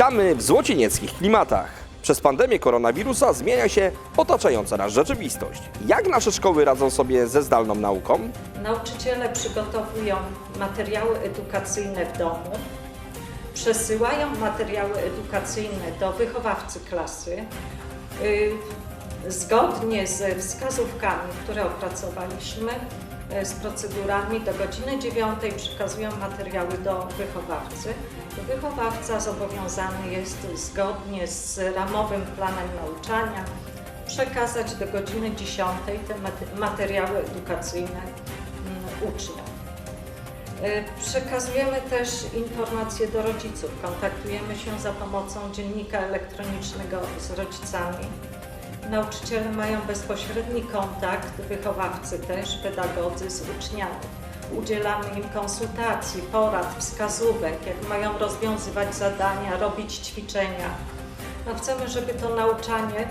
Witamy w złocienieckich klimatach. Przez pandemię koronawirusa zmienia się otaczająca nas rzeczywistość. Jak nasze szkoły radzą sobie ze zdalną nauką? Nauczyciele przygotowują materiały edukacyjne w domu, przesyłają materiały edukacyjne do wychowawcy klasy. y, Zgodnie ze wskazówkami, które opracowaliśmy, z procedurami do godziny 9 przekazują materiały do wychowawcy. Wychowawca zobowiązany jest zgodnie z ramowym planem nauczania przekazać do godziny 10 te mate- materiały edukacyjne mm, uczniom. Y, Przekazujemy też informacje do rodziców. Kontaktujemy się za pomocą dziennika elektronicznego z rodzicami. Nauczyciele mają bezpośredni kontakt, wychowawcy też, pedagodzy z uczniami. Udzielamy im konsultacji, porad, wskazówek, jak mają rozwiązywać zadania, robić ćwiczenia. No chcemy, żeby to nauczanie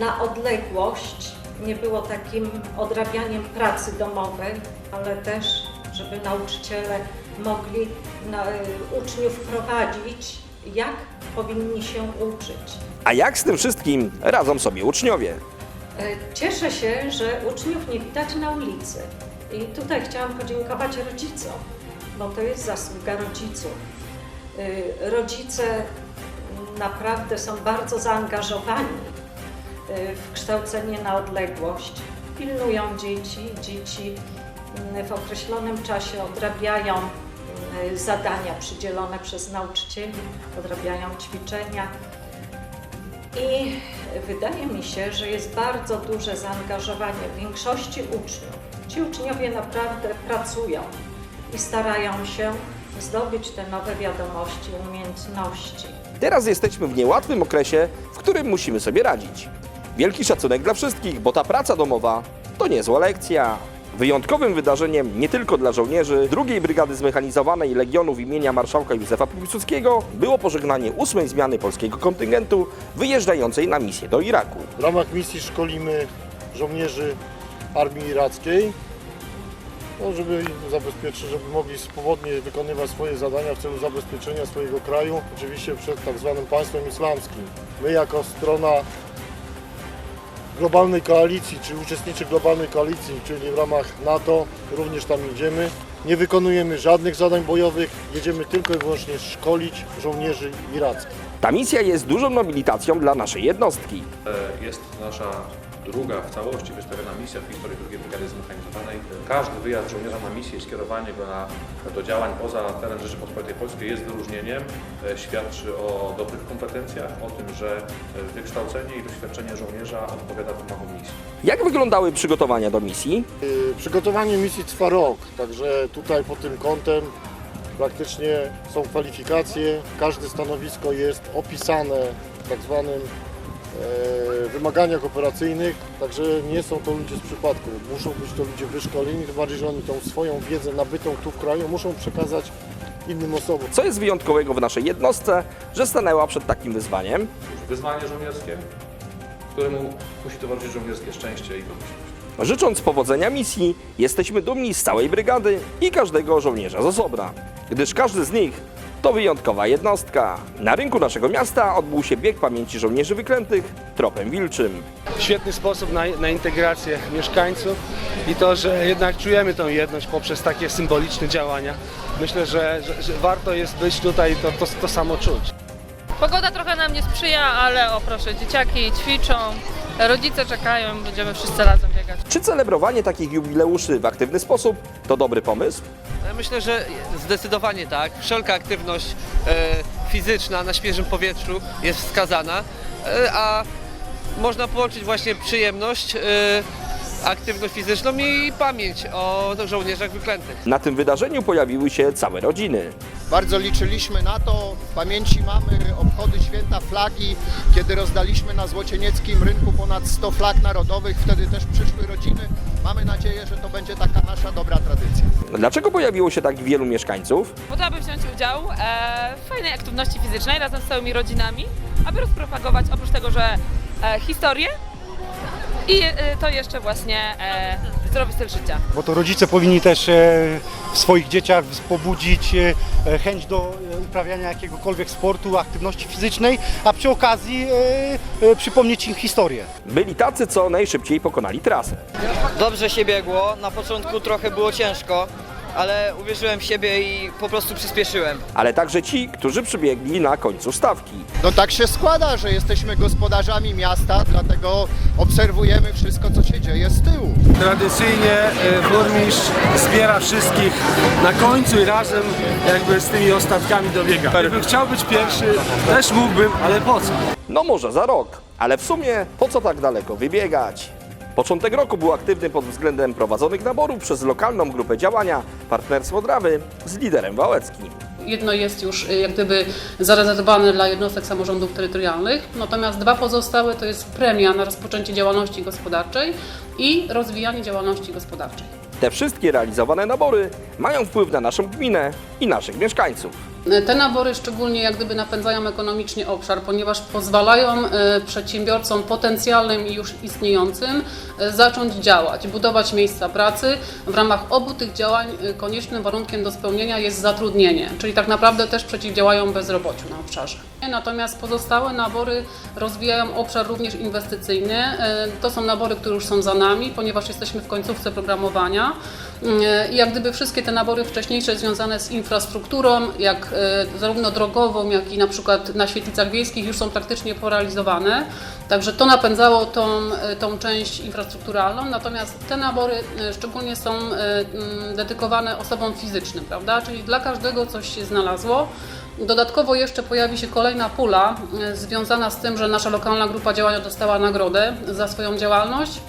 na odległość nie było takim odrabianiem pracy domowej, ale też, żeby nauczyciele mogli na, y, uczniów prowadzić, jak powinni się uczyć. A jak z tym wszystkim radzą sobie uczniowie? E, Cieszę się, że uczniów nie widać na ulicy. I tutaj chciałam podziękować rodzicom, bo to jest zasługa rodziców. E, Rodzice naprawdę są bardzo zaangażowani e, w kształcenie na odległość. Pilnują dzieci, dzieci mm, w określonym czasie odrabiają mm, zadania przydzielone przez nauczycieli, odrabiają ćwiczenia. I wydaje mi się, że jest bardzo duże zaangażowanie większości uczniów. Ci uczniowie naprawdę pracują i starają się zdobyć te nowe wiadomości, umiejętności. Teraz jesteśmy w niełatwym okresie, w którym musimy sobie radzić. Wielki szacunek dla wszystkich, bo ta praca domowa to niezła lekcja. Wyjątkowym wydarzeniem nie tylko dla żołnierzy II Brygady Zmechanizowanej Legionów imienia marszałka Józefa Piłsudskiego było pożegnanie ósmej zmiany polskiego kontyngentu wyjeżdżającej na misję do Iraku. W ramach misji szkolimy żołnierzy Armii Irackiej, no, żeby zabezpieczyć, żeby mogli swobodnie wykonywać swoje zadania w celu zabezpieczenia swojego kraju, oczywiście przed tak zwanym państwem islamskim. My jako strona globalnej koalicji, czy uczestniczy globalnej koalicji, czyli w ramach NATO, również tam idziemy. Nie wykonujemy żadnych zadań bojowych, jedziemy tylko i wyłącznie szkolić żołnierzy irackich. Ta misja jest dużą nobilitacją dla naszej jednostki. E, Jest nasza druga w całości wystawiona misja w historii II Brygady Zmechanizowanej. Każdy wyjazd żołnierza na misję i skierowanie go na, do działań poza teren Rzeczypospolitej Polskiej jest wyróżnieniem, e, świadczy o dobrych kompetencjach, o tym, że e, wykształcenie i doświadczenie żołnierza odpowiada wymogom misji. Jak wyglądały przygotowania do misji? Y, Przygotowanie misji trwa rok, także tutaj pod tym kątem praktycznie są kwalifikacje. Każde stanowisko jest opisane w tak zwanym wymaganiach operacyjnych, także nie są to ludzie z przypadku. Muszą być to ludzie wyszkoleni, tym bardziej, że oni tą swoją wiedzę nabytą tu w kraju muszą przekazać innym osobom. Co jest wyjątkowego w naszej jednostce, że stanęła przed takim wyzwaniem? Wyzwanie żołnierskie, któremu musi towarzyszyć żołnierskie szczęście i pomyślność. Życząc powodzenia misji, jesteśmy dumni z całej brygady i każdego żołnierza z osobna, gdyż każdy z nich to wyjątkowa jednostka. Na rynku naszego miasta odbył się bieg pamięci żołnierzy wyklętych tropem wilczym. świetny sposób na, na integrację mieszkańców i to, że jednak czujemy tą jedność poprzez takie symboliczne działania. Myślę, że, że, że warto jest być tutaj i to, to, to samo czuć. Pogoda trochę nam nie sprzyja, ale o proszę, dzieciaki ćwiczą, rodzice czekają, będziemy wszyscy razem biegać. Czy celebrowanie takich jubileuszy w aktywny sposób to dobry pomysł? Myślę, że zdecydowanie tak. Wszelka aktywność e, fizyczna na świeżym powietrzu jest wskazana, e, a można połączyć właśnie przyjemność, e, aktywność fizyczną i pamięć o żołnierzach wyklętych. Na tym wydarzeniu pojawiły się całe rodziny. Bardzo liczyliśmy na to. W pamięci mamy obchody święta flagi, kiedy rozdaliśmy na Złocienieckim rynku ponad 100 flag narodowych. Wtedy też przyszły rodziny. Mamy nadzieję, że to będzie taka nasza dobra tradycja. Dlaczego pojawiło się tak wielu mieszkańców? Po to, aby wziąć udział e, w fajnej aktywności fizycznej razem z całymi rodzinami, aby rozpropagować oprócz tego, że e, historię i e, to jeszcze właśnie zdrowy styl życia. bo to rodzice powinni też e, w swoich dzieciach pobudzić e, chęć do e, uprawiania jakiegokolwiek sportu, aktywności fizycznej, a przy okazji e, e, przypomnieć im historię. Byli tacy, co najszybciej pokonali trasę. Dobrze się biegło, na początku trochę było ciężko, ale uwierzyłem w siebie i po prostu przyspieszyłem. Ale także ci, którzy przybiegli na końcu stawki. No tak się składa, że jesteśmy gospodarzami miasta, dlatego obserwujemy wszystko, co się dzieje z tyłu. Tradycyjnie e, burmistrz zbiera wszystkich na końcu i razem jakby z tymi ostatkami dobiega. Gdybym chciał być pierwszy, też mógłbym, ale po co? No może za rok, ale w sumie po co tak daleko wybiegać? Początek roku był aktywny pod względem prowadzonych naborów przez lokalną grupę działania Partnerstwo Drawy z liderem Wałeckim. Jedno jest już y, jak gdyby zarezerwowane dla jednostek samorządów terytorialnych, natomiast dwa pozostałe to jest premia na rozpoczęcie działalności gospodarczej i rozwijanie działalności gospodarczej. Te wszystkie realizowane nabory mają wpływ na naszą gminę i naszych mieszkańców. Te nabory szczególnie jak gdyby napędzają ekonomicznie obszar, ponieważ pozwalają e, przedsiębiorcom potencjalnym i już istniejącym e, zacząć działać, budować miejsca pracy. W ramach obu tych działań e, koniecznym warunkiem do spełnienia jest zatrudnienie, czyli tak naprawdę też przeciwdziałają bezrobociu na obszarze. Natomiast pozostałe nabory rozwijają obszar również inwestycyjny. E, To są nabory, które już są za nami, ponieważ jesteśmy w końcówce programowania. E, I jak gdyby wszystkie te nabory wcześniejsze związane z infrastrukturą, jak e, zarówno drogową, jak i na przykład na świetlicach wiejskich już są praktycznie porealizowane. Także to napędzało tą, e, tą część infrastrukturalną, natomiast te nabory e, szczególnie są e, dedykowane osobom fizycznym, prawda? Czyli dla każdego coś się znalazło. Dodatkowo jeszcze pojawi się kolejna pula e, związana z tym, że nasza lokalna grupa działania dostała nagrodę za swoją działalność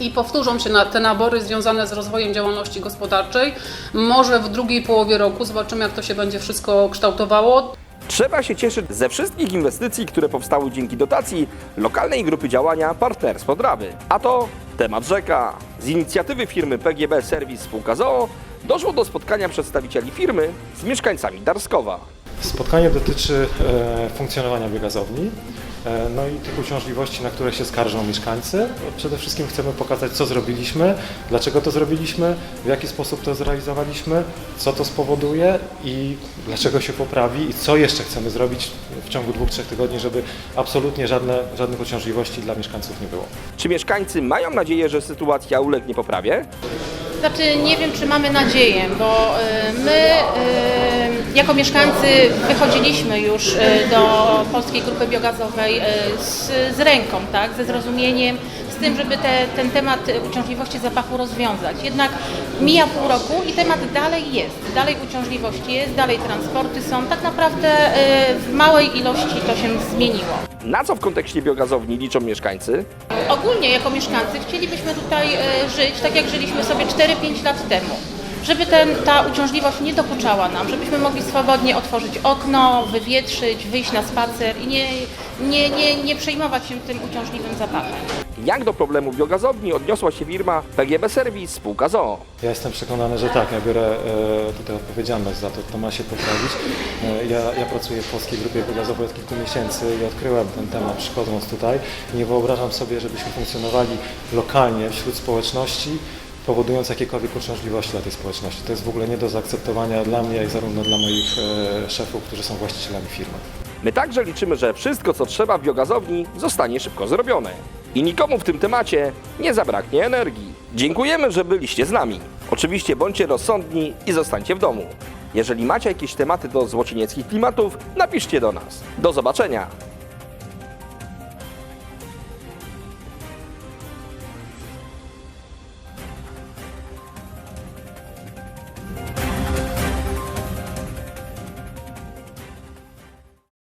i powtórzą się na te nabory związane z rozwojem działalności gospodarczej. Może w drugiej połowie roku zobaczymy, jak to się będzie wszystko kształtowało. Trzeba się cieszyć ze wszystkich inwestycji, które powstały dzięki dotacji lokalnej grupy działania Partnerstwo Drawy. A to temat rzeka. Z inicjatywy firmy PGB Serwis Spółka ZOO doszło do spotkania przedstawicieli firmy z mieszkańcami Darskowa. Spotkanie dotyczy e, funkcjonowania biogazowni, no i tych uciążliwości, na które się skarżą mieszkańcy. Przede wszystkim chcemy pokazać, co zrobiliśmy, dlaczego to zrobiliśmy, w jaki sposób to zrealizowaliśmy, co to spowoduje i dlaczego się poprawi i co jeszcze chcemy zrobić w ciągu dwóch, trzech tygodni, żeby absolutnie żadne, żadnych uciążliwości dla mieszkańców nie było. Czy mieszkańcy mają nadzieję, że sytuacja ulegnie poprawie? Znaczy nie wiem, czy mamy nadzieję, bo y, my y, jako mieszkańcy wychodziliśmy już y, do Polskiej Grupy Biogazowej y, z, z ręką, tak, ze zrozumieniem, z tym, żeby te, ten temat uciążliwości zapachu rozwiązać. Jednak mija pół roku i temat dalej jest, dalej uciążliwości jest, dalej transporty są. Tak naprawdę y, w małej ilości to się zmieniło. Na co w kontekście biogazowni liczą mieszkańcy? Ogólnie jako mieszkańcy chcielibyśmy tutaj e, żyć tak jak żyliśmy sobie 4-5 lat temu. Żeby ten, ta uciążliwość nie dokuczała nam, żebyśmy mogli swobodnie otworzyć okno, wywietrzyć, wyjść na spacer i nie, nie, nie, nie przejmować się tym uciążliwym zapachem. Jak do problemu biogazowni odniosła się firma PGB Serwis Spółka ZOO? Ja jestem przekonany, że tak, ja biorę e, tutaj odpowiedzialność za to, to ma się poprawić. E, ja, ja pracuję w Polskiej Grupie Wygazowej od kilku miesięcy i odkryłem ten temat przychodząc tutaj. Nie wyobrażam sobie, żebyśmy funkcjonowali lokalnie wśród społeczności, powodując jakiekolwiek uciążliwości dla tej społeczności. To jest w ogóle nie do zaakceptowania dla mnie i zarówno dla moich e, szefów, którzy są właścicielami firmy. My także liczymy, że wszystko, co trzeba w biogazowni, zostanie szybko zrobione. I nikomu w tym temacie nie zabraknie energii. Dziękujemy, że byliście z nami. Oczywiście bądźcie rozsądni i zostańcie w domu. Jeżeli macie jakieś tematy do złocienieckich klimatów, napiszcie do nas. Do zobaczenia!